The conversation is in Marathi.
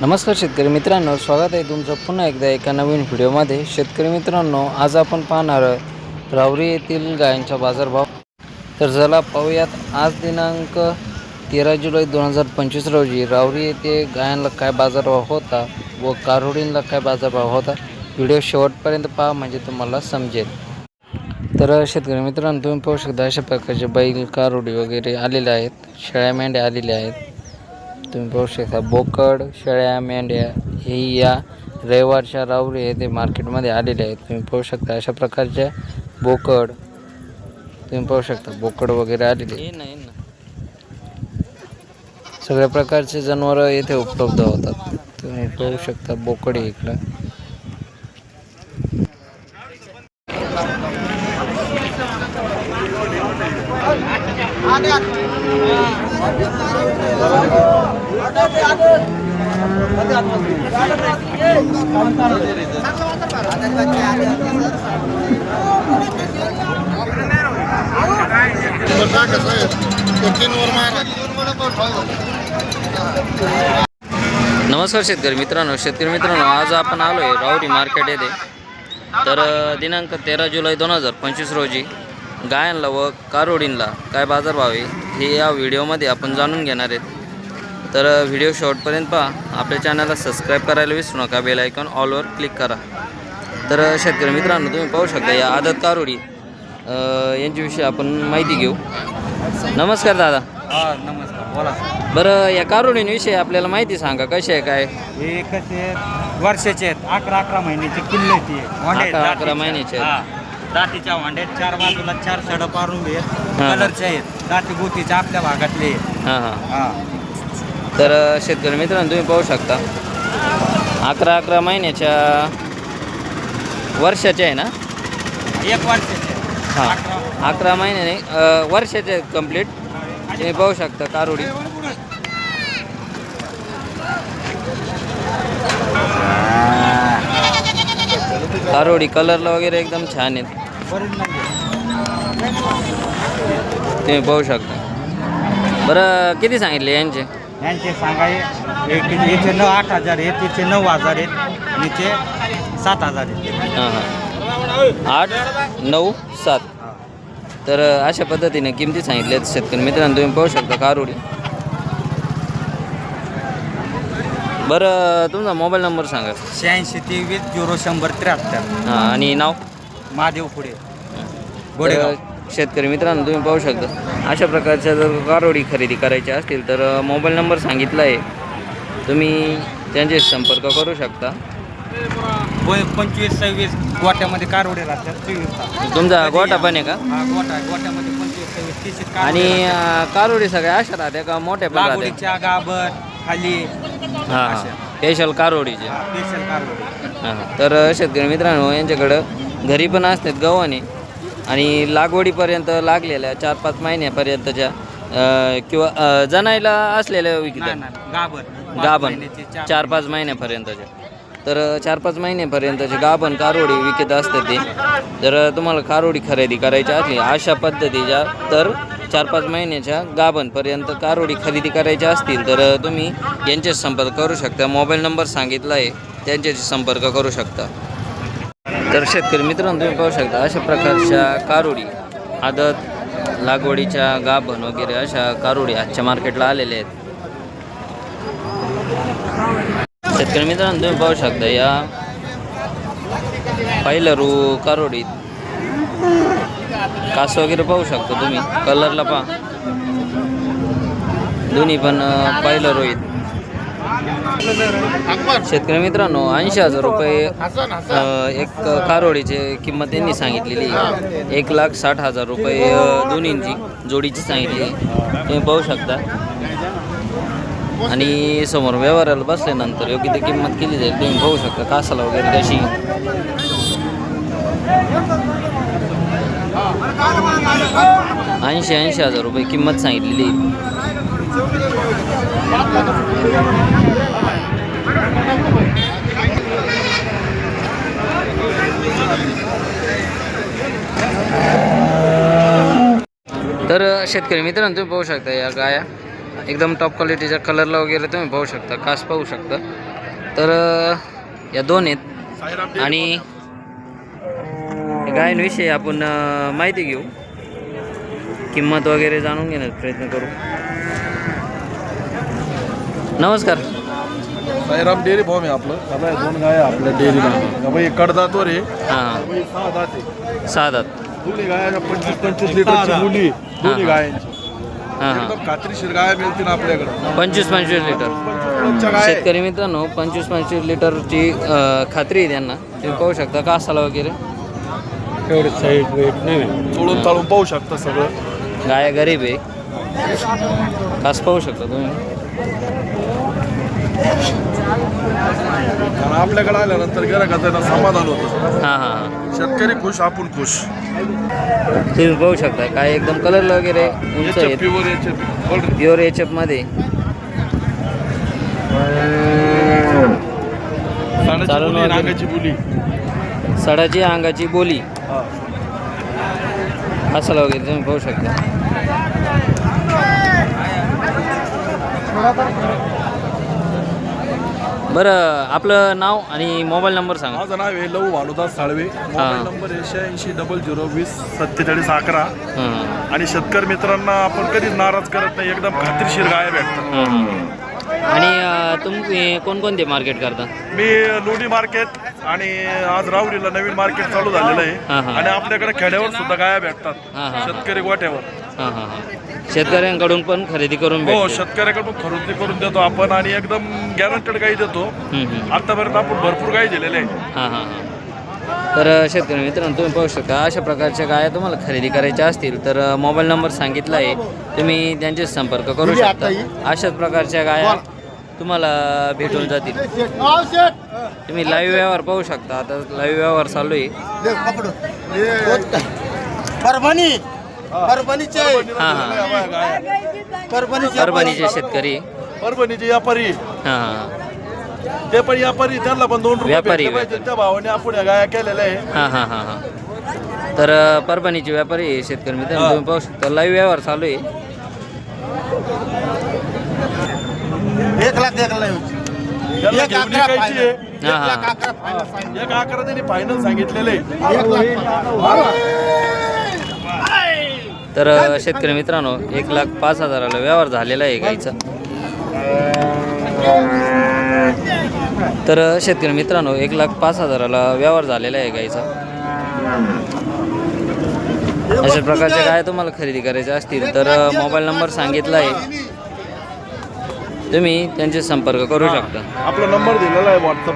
नमस्कार शेतकरी मित्रांनो स्वागत आहे तुमचं पुन्हा एकदा एका नवीन व्हिडिओमध्ये. शेतकरी मित्रांनो आज आपण पाहणार आहोत रावरी येथील गायांचा बाजारभाव. तर चला पाहूयात आज दिनांक तेरा जुलै दोन हजार पंचवीस रोजी रावरी येथे गायांना काय बाजारभाव होता व कारोडींना काय बाजारभाव होता व्हिडिओ शेवटपर्यंत पहा म्हणजे तुम्हाला समजेल. तर शेतकरी मित्रांनो तुम्ही पाहू शकता अशा प्रकारचे बैल कारोडी वगैरे आलेले आहेत शेळ्या मेंढ्या आलेल्या आहेत. तुम्ही पाहू शकता. बोकड शेळ्या मेंढ्या हे या रविवारच्या रावरी येथे मार्केटमध्ये आलेले आहेत. तुम्ही पाहू शकता अशा प्रकारच्या बोकड. तुम्ही पाहू शकता बोकड वगैरे आलेले सगळ्या प्रकारचे जनावरं येथे उपलब्ध होतात. तुम्ही पाहू शकता बोकड इकडं. नमस्कार शेतकरी मित्रांनो शेतकरी मित्रांनो आज आपण आलो आहे रावरी मार्केट येथे. तर दिनांक तेरा जुलै दोन हजार पंचवीस रोजी गायनला व कारोडींला काय बाजारभाव आहे हे या व्हिडिओमध्ये आपण जाणून घेणार आहेत. तर व्हिडिओ शेवटपर्यंत पहा. आपल्या चॅनलला सबस्क्राईब करायला विसरू नका. बेल आयकॉन ऑलवर क्लिक करा. तर शेतकरी मित्रांनो तुम्ही पाहू शकता या आदत कारोडी. यांच्याविषयी आपण माहिती घेऊ. नमस्कार दादा. हा नमस्कार. बोला. बरं या कारोडींविषयी आपल्याला माहिती सांगा. कशी आहे काय? हे कसे आहेत? वर्षाचे आहेत. अकरा अकरा महिन्याची किल्ले अकरा- अकरा. महिन्याचे आहेत. दातीच्या वांड्यात चार बाजूला चार सड पारून आहेत. हा. कलरचे आहेत. दाती गोतीच्या आपल्या भागातले आहेत. हां हां. हा. तर शेतकरी मित्रांनो तुम्ही पाहू शकता. अकरा अकरा महिन्याच्या वर्षाचे आहे ना? एक वर्षाचे. हां. अकरा. महिन्याने वर्षाचे आहेत कंप्लीट तुम्ही पाहू शकता कारोडी. कारोडी कलरला वगैरे एकदम छान आहेत. तुम्ही पाहू शकता. बरं किती सांगितले यांचे? यांचे सांगाय एक याचे नऊ आठ हजार आहेत तिचे नऊ हजार आहेत आणि ते सात हजार आहेत. हां हां. आठ नऊ सात. तर अशा पद्धतीने किमती सांगितल्यात शेतकरी मित्रांनो तुम्ही पाहू शकता कारोडी. बरं तुमचा मोबाईल नंबर सांगा. शहाऐंशी तेवीस झिरो शंभर त्र्याहत्तर. हां आणि नाव? महादेव पुढे. गोडेगाव. शेतकरी मित्रांनो तुम्ही पाहू शकता. अशा प्रकारच्या जर कारोडी खरेदी करायच्या असतील तर मोबाईल नंबर सांगितला आहे तुम्ही त्यांचे संपर्क करू शकता. पंचवीस सव्वीस गोट्यामध्ये कारवडे राहतात तुमचा गोटा पण आहे का? हा गोटा. गोट्यामध्ये पंचवीस सव्वीस तीस आणि कारोडी सगळ्या अशा राहत्या का? मोठ्या पण लागवडीच्या गाबर खाली. हां स्पेशल कारोडीचे हां तर शेतकरी मित्रांनो यांच्याकडं घरी पण असतात गव्हाणे आणि लागवडीपर्यंत लागलेल्या चार पाच महिन्यापर्यंतच्या अ, किंवा जनायला असलेल्या विकतात पाच गाभण. महिन्याचे, चार चार पाच महिन्यापर्यंतच्या. तर चार पाच महिन्यापर्यंतचे गाभण कारोडी विकत असतात ते. जर तुम्हाला कारोडी खरेदी करायची असली अशा पद्धतीच्या तर चार पाच महिन्याच्या गाभणपर्यंत कारोडी खरेदी करायच्या असतील तर तुम्ही यांचे संपर्क करू शकता. मोबाईल नंबर सांगितला आहे त्यांच्याशी संपर्क करू शकता. तर शेतकरी मित्रांनो तुम्ही पाहू शकता अशा प्रकारच्या कारोडी आदत लागवडीच्या गाभण वगैरे अशा कारोडी आजच्या मार्केटला आलेल्या आहेत. शेतकरी मित्रांनो तुम्ही पाहू शकता या पहिलं रू कारोडीत कास वगैरे पाहू शकता तुम्ही कलरला पहा. दोन्ही पण अं, पहिलं रोहित शेतकरी मित्रांनो ऐंशी हजार रुपये एक कारोडीची किंमत त्यांनी सांगितलेली एक लाख साठ हजार रुपये दोन्हींची जोडीची सांगितली तुम्ही पाहू शकता. आणि समोर व्यवहाराला बसल्यानंतर योग्य ती किंमत केली जाईल तुम्ही पाहू शकता. कासाला वगैरे कशी ऐंशी ऐंशी हजार रुपये किंमत सांगितलेली तर शेतकरी मित्रांनो तुम्ही पाहू शकता या गाया. एकदम टॉप क्वालिटीच्या कलरला वगैरे तुम्ही पाहू शकता कास पाहू शकता. तर या दोन आहेत. आणि या आपण माहिती घेऊ. किंमत वगैरे जाणून घेण्याचा प्रयत्न करू. नमस्कार. साईराम डेअरी फॉर्म आहे आपलं. आता हे दोन गाय आहे आपल्या डेअरीला. बाई कडदातवर आहे हां. सहा दात आहे. सहा दात. दोन्ही गाया पंचवीस पंचवीस लिटरची मुली. दोन्ही हा. गायांची. हां हां. एकदम खात्रीशीर गाया मिळतील आपल्याकडे. पंचवीस पंचवीस लिटर. पंचवीस गाय आहे. शेतकरी मित्रांनो पंचवीस पंचवीस लिटरची अ, खात्री आहे त्यांना. तुम्ही पाहू शकता. कासाला वगैरे एवढे साईड वेट नाही ताळून पाहू शकता सगळं. गाया गरीब आहे. कास पाहू शकता तुम्ही? आणि आपल्याकडे आल्यानंतर त्यांना समाधान होतं. हां हां हां. शेतकरी खुश आपण खुश. तुम्ही पाहू शकता काय एकदम कलर वगैरे उंच याच्या आहेत. प्युअर याच्या ऑलरेडी प्युअर एच मध्ये. साडेची चालून वगैरे. अंगाची बोली. हा. कासाला वगैरे तुम्ही पाहू शकता. बरं आपलं नाव आणि मोबाईल नंबर सांगा. माझं नाव आहे लऊ भानुदास साळवे. मोबाईल नंबर आहे शहाऐंशी डबल झिरो वीस सत्तेचाळीस अकरा. आणि शेतकरी मित्रांना आपण कधीच नाराज करत नाही एकदम खात्रीशीर गाय भेटतात आणि तुम्ही कोणकोणते मार्केट करता? मी लोणी मार्केट आणि आज राहुरीला नवीन मार्केट चालू झालेलं हा, हा. आहे आणि आपल्याकडे खेड्यावर सुद्धा गाया भेटतात. हा. शेतकरी गोठ्यावर. हां हां हां. शेतकऱ्यांकडून पण खरेदी करून हो भेटते. शेतकऱ्याकडून खरेदी करून देतो आपण आणि एकदम गॅरंटेड गाई देतो. हम्म, हम्म. आतापर्यंत आपण भरपूर गाई दिलेल्या आहे हां हां हां. तर अ, शेतकरी मित्रांनो तुम्ही पाहू शकता अशा प्रकारच्या गाया तुम्हाला खरेदी करायच्या असतील तर अ, मोबाईल नंबर सांगितला आहे. तुम्ही त्यांचे संपर्क करू शकता. अशाच प्रकारच्या गाया तुम्हाला भेटून जातील. तुम्ही लाईव्ह व्यवहार पाहू शकता. आता लाईव्ह व्यवहार चालू आहे. परभणी. परभणीचे. हां हां. परभणीचे परभणीचे शेतकरी. परभणीचे व्यापारी. हां हां. ते पण व्यापारी त्यांना पण दोन व्यापारी, त्या भावाने आपण गाया केलेल्या आहे. हां हां हां हां. तर परभणीचे व्यापारी शेतकरी तुम्ही पाहू शकता लाईव्ह व्यवहार चालू आहे. एक एक एक घेऊन अकरा विकायची final. आहे. एक हां, लाख हां. अकरा final सांगितलं. एक अकरा त्यांनी फायनल सांगितलेलं आहे एक लाख तर अ, शेतकरी मित्रांनो एक लाख पाच हजाराला व्यवहार झालेला आहे गाईचा तर अ, शेतकरी मित्रांनो एक लाख पाच हजाराला व्यवहार झालेला आहे गाईचा अशा प्रकारच्या गाय तुम्हाला खरेदी करायच्या असतील तर अ, मोबाईल नंबर सांगितला आहे तुम्ही त्यांचे संपर्क करू शकता. आपला नंबर दिलेला आहे व्हॉट्सअप